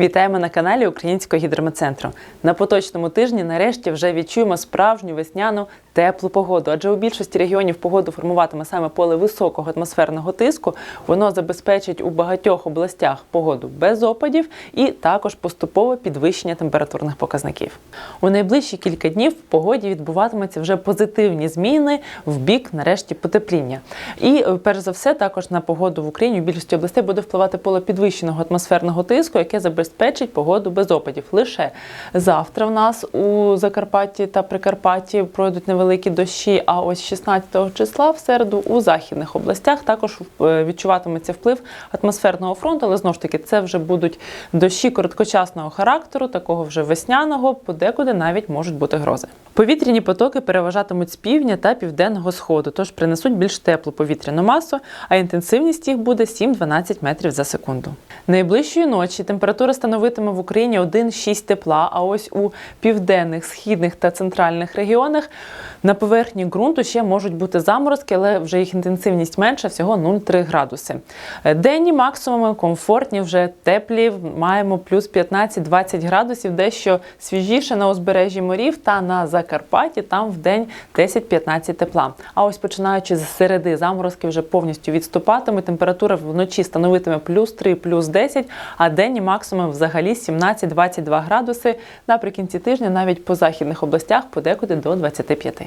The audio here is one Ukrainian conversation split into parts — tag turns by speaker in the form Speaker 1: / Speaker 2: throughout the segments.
Speaker 1: Вітаємо на каналі Українського гідрометцентру. На поточному тижні нарешті вже відчуємо справжню весняну теплу погоду. Адже у більшості регіонів погоду формуватиме саме поле високого атмосферного тиску. Воно забезпечить у багатьох областях погоду без опадів і також поступове підвищення температурних показників. У найближчі кілька днів в погоді відбуватимуться вже позитивні зміни в бік нарешті потепління. І е, перш за все, також на погоду в Україні у більшості областей буде впливати поле підвищеного атмосферного тиску, яке забезпечить погоду без опадів. Лише завтра в нас у Закарпатті та Прикарпатті пройдуть невеликі дощі. А ось 16 числа в середу у західних областях також е, відчуватиметься вплив атмосферного фронту, але знову ж таки це вже будуть дощі короткочасного характеру, такого вже весняного, подекуди навіть можуть бути грози. Повітряні потоки переважатимуть з півдня та південного сходу, тож принесуть більш теплу повітряну масу, а інтенсивність їх буде 7-12 метрів за секунду. Найближчої ночі температура становитиме в Україні 1,6 тепла. А ось у південних, східних та центральних регіонах на поверхні ґрунту ще можуть бути заморозки, але вже їх інтенсивність менша, всього 0,3 градуси. Е, Денні максимуми комфортні, вже теплі. Маємо плюс 15-20 градусів, дещо свіжіше на узбережжі морів та на Закарпатті. Там в день 10-15 тепла. А ось починаючи з середи заморозки вже повністю відступатиме. Температура вночі становитиме плюс 3, плюс 10, а денні максимум взагалі 17-22 градуси. Наприкінці тижня навіть по західних областях подекуди до 25.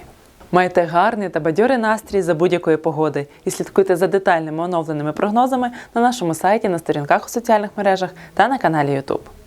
Speaker 1: Майте гарний та бадьорий настрій за будь-якої погоди і слідкуйте за детальними оновленими прогнозами на нашому сайті, на сторінках у соціальних мережах та на каналі YouTube.